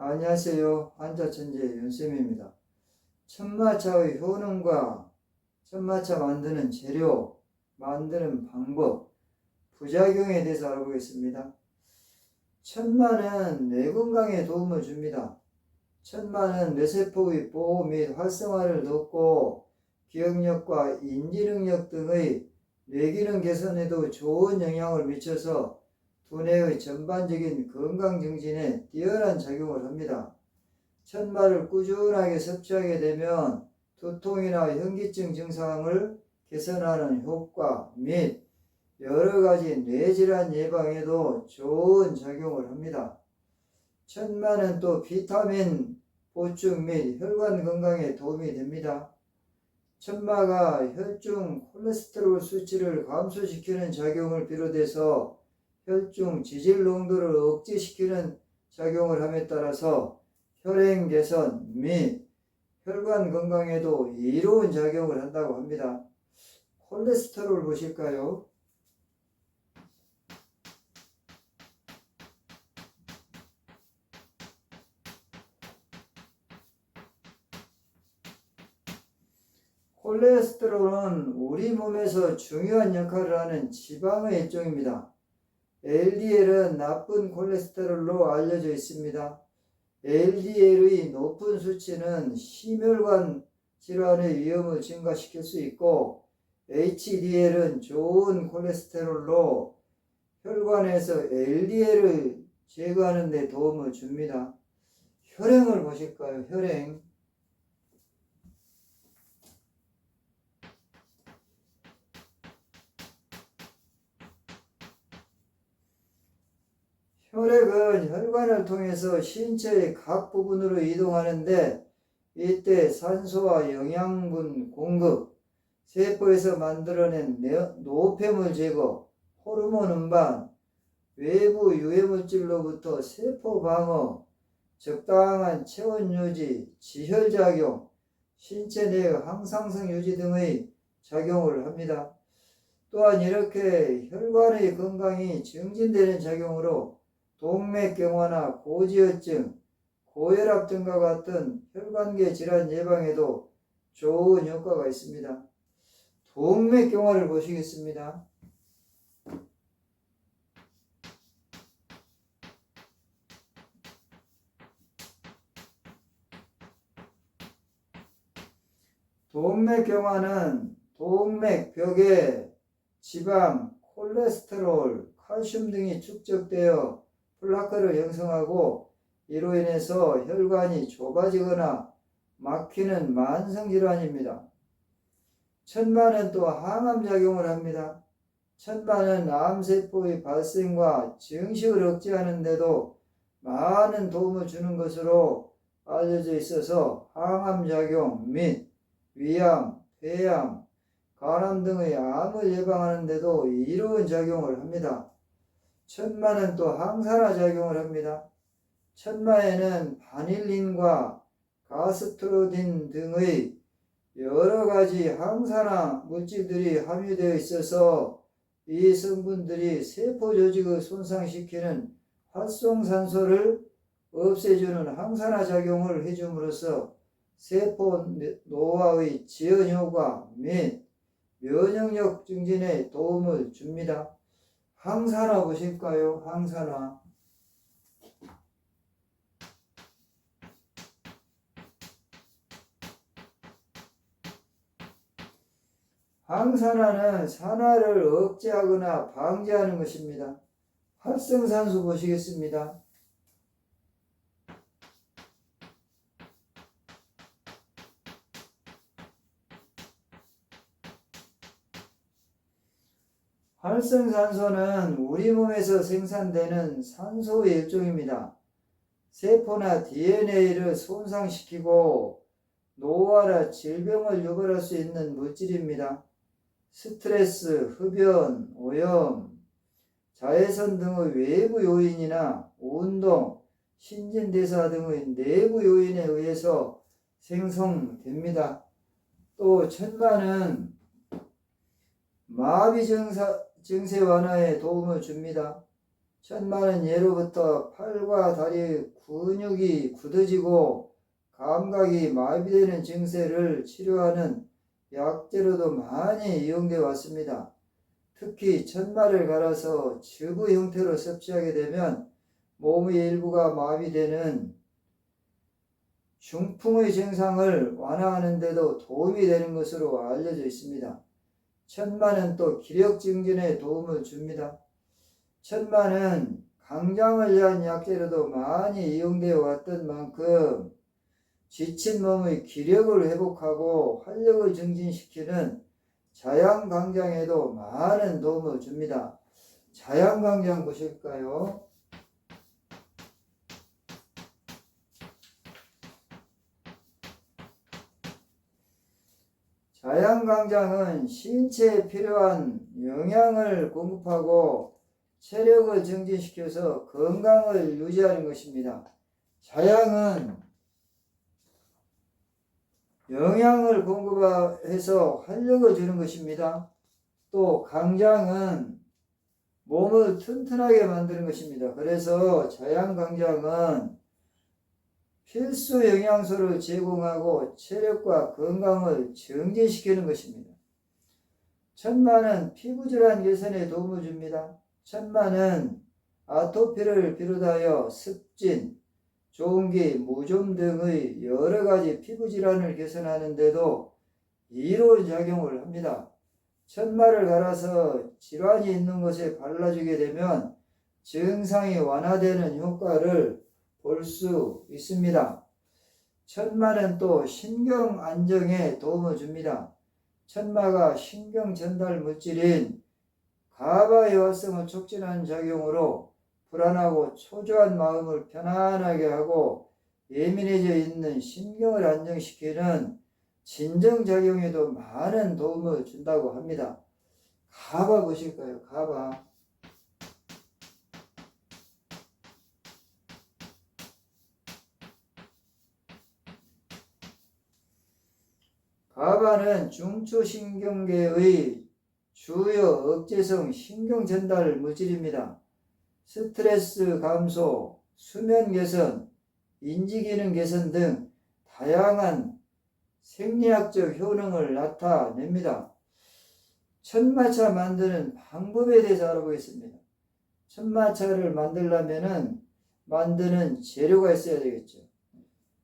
안녕하세요. 한자천재 윤쌤입니다. 천마차의 효능과 천마차 만드는 재료, 만드는 방법, 부작용에 대해서 알아보겠습니다. 천마는 뇌 건강에 도움을 줍니다. 천마는 뇌세포의 보호 및 활성화를 돕고 기억력과 인지능력 등의 뇌기능 개선에도 좋은 영향을 미쳐서 두뇌의 전반적인 건강 증진에 뛰어난 작용을 합니다. 천마를 꾸준하게 섭취하게 되면 두통이나 현기증 증상을 개선하는 효과 및 여러 가지 뇌질환 예방에도 좋은 작용을 합니다. 천마는 또 비타민 보충 및 혈관 건강에 도움이 됩니다. 천마가 혈중 콜레스테롤 수치를 감소시키는 작용을 비롯해서 혈중 지질 농도를 억제시키는 작용을 함에 따라서 혈행 개선 및 혈관 건강에도 이로운 작용을 한다고 합니다. 콜레스테롤 보실까요? 콜레스테롤은 우리 몸에서 중요한 역할을 하는 지방의 일종입니다. LDL은 나쁜 콜레스테롤로 알려져 있습니다. LDL의 높은 수치는 심혈관 질환의 위험을 증가시킬 수 있고 HDL은 좋은 콜레스테롤로 혈관에서 LDL을 제거하는 데 도움을 줍니다. 혈행을 보실까요? 혈행. 혈액은 혈관을 통해서 신체의 각 부분으로 이동하는데 이때 산소와 영양분 공급, 세포에서 만들어낸 내- 노폐물 제거, 호르몬 운반, 외부 유해물질로부터 세포 방어, 적당한 체온 유지, 지혈작용, 신체 내 항상성 유지 등의 작용을 합니다. 또한 이렇게 혈관의 건강이 증진되는 작용으로 동맥경화나 고지혈증, 고혈압 등과 같은 혈관계 질환 예방에도 좋은 효과가 있습니다. 동맥경화를 보시겠습니다. 동맥경화는 동맥 벽에 지방, 콜레스테롤, 칼슘 등이 축적되어 플라크를 형성하고 이로 인해서 혈관이 좁아지거나 막히는 만성질환입니다. 천마는 또 항암작용을 합니다. 천마는 암세포의 발생과 증식을 억제하는 데도 많은 도움을 주는 것으로 알려져 있어서 항암작용 및 위암, 폐암, 간암 등의 암을 예방하는 데도 이로운 작용을 합니다. 천마는 또 항산화 작용을 합니다. 천마에는 바닐린과 가스트로딘 등의 여러 가지 항산화 물질들이 함유되어 있어서 이 성분들이 세포 조직을 손상시키는 활성산소를 없애주는 항산화 작용을 해줌으로써 세포 노화의 지연 효과 및 면역력 증진에 도움을 줍니다. 항산화 보실까요? 항산화. 항산화는 산화를 억제하거나 방지하는 것입니다. 활성산소 보시겠습니다. 활성산소는 우리 몸에서 생산되는 산소의 일종입니다. 세포나 DNA를 손상시키고 노화나 질병을 유발할 수 있는 물질입니다. 스트레스, 흡연, 오염, 자외선 등의 외부 요인이나 운동, 신진대사 등의 내부 요인에 의해서 생성됩니다. 또 천마는 마비 증사, 증세 완화에 도움을 줍니다. 천마는 예로부터 팔과 다리 근육이 굳어지고 감각이 마비되는 증세를 치료하는 약재로도 많이 이용되어 왔습니다. 특히 천마를 갈아서 즙의 형태로 섭취하게 되면 몸의 일부가 마비되는 중풍의 증상을 완화하는 데도 도움이 되는 것으로 알려져 있습니다. 천마는 또 기력 증진에 도움을 줍니다. 천마는 강장을 위한 약재로도 많이 이용되어 왔던 만큼 지친 몸의 기력을 회복하고 활력을 증진시키는 자양강장에도 많은 도움을 줍니다. 자양강장 보실까요? 자양강장은 신체에 필요한 영양을 공급하고 체력을 증진시켜서 건강을 유지하는 것입니다. 자양은 영양을 공급해서 활력을 주는 것입니다. 또 강장은 몸을 튼튼하게 만드는 것입니다. 그래서 자양강장은 필수 영양소를 제공하고 체력과 건강을 증진시키는 것입니다. 천마는 피부질환 개선에 도움을 줍니다. 천마는 아토피를 비롯하여 습진, 종기, 무좀 등의 여러 가지 피부 질환을 개선하는 데도 이로운 작용을 합니다. 천마를 갈아서 질환이 있는 곳에 발라주게 되면 증상이 완화되는 효과를 볼수 있습니다. 천마는 또 신경 안정에 도움을 줍니다. 천마가 신경 전달 물질인 가바의 활성을 촉진하는 작용으로 불안하고 초조한 마음을 편안하게 하고 예민해져 있는 신경을 안정시키는 진정작용에도 많은 도움을 준다고 합니다. 가바 보실까요? 가바. 가바는 중추신경계의 주요 억제성 신경 전달 물질입니다. 스트레스 감소, 수면 개선, 인지 기능 개선 등 다양한 생리학적 효능을 나타냅니다. 천마차 만드는 방법에 대해서 알아보겠습니다. 천마차를 만들려면은 만드는 재료가 있어야 되겠죠.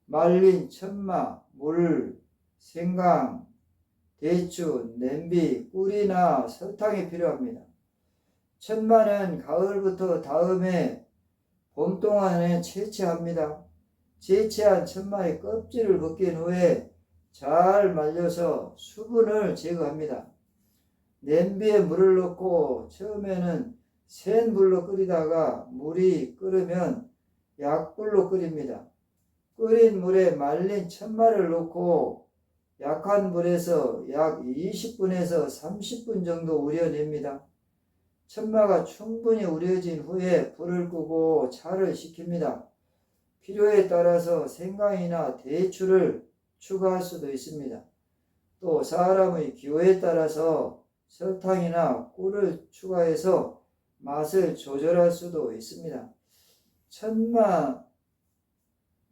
말린 천마, 물, 생강, 대추, 냄비, 꿀이나 설탕이 필요합니다. 천마는 가을부터 다음에 봄 동안에 채취합니다. 채취한 천마의 껍질을 벗긴 후에 잘 말려서 수분을 제거합니다. 냄비에 물을 넣고 처음에는 센 불로 끓이다가 물이 끓으면 약불로 끓입니다. 끓인 물에 말린 천마를 넣고 약한 불에서 약 20분에서 30분 정도 우려냅니다. 천마가 충분히 우려진 후에 불을 끄고 차를 식힙니다. 필요에 따라서 생강이나 대추를 추가할 수도 있습니다. 또 사람의 기호에 따라서 설탕이나 꿀을 추가해서 맛을 조절할 수도 있습니다. 천마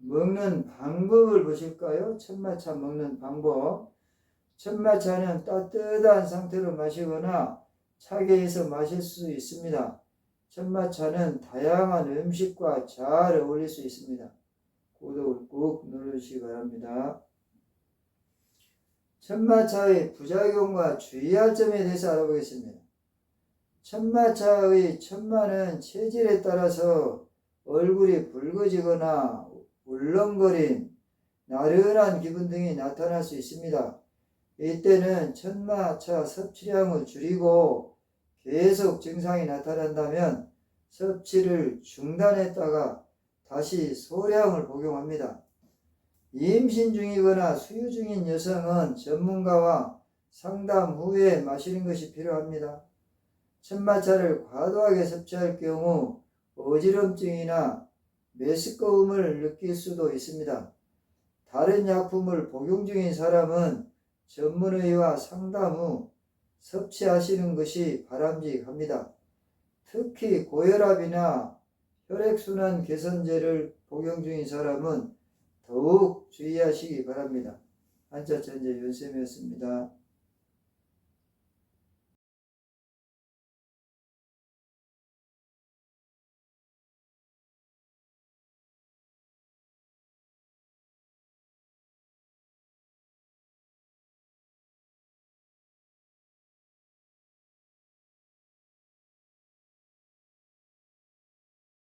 먹는 방법을 보실까요? 천마차 먹는 방법. 천마차는 따뜻한 상태로 마시거나 차게 해서 마실 수 있습니다. 천마차는 다양한 음식과 잘 어울릴 수 있습니다. 구독을 꾹 누르시기 바랍니다. 천마차의 부작용과 주의할 점에 대해서 알아보겠습니다. 천마차의 천마는 체질에 따라서 얼굴이 붉어지거나 울렁거림, 나른한 기분 등이 나타날 수 있습니다. 이때는 천마차 섭취량을 줄이고 계속 증상이 나타난다면 섭취를 중단했다가 다시 소량을 복용합니다. 임신 중이거나 수유 중인 여성은 전문가와 상담 후에 마시는 것이 필요합니다. 천마차를 과도하게 섭취할 경우 어지럼증이나 메스꺼움을 느낄 수도 있습니다. 다른 약품을 복용 중인 사람은 전문의와 상담 후 섭취하시는 것이 바람직합니다. 특히 고혈압이나 혈액순환 개선제를 복용 중인 사람은 더욱 주의하시기 바랍니다. 한자천재 윤쌤이었습니다.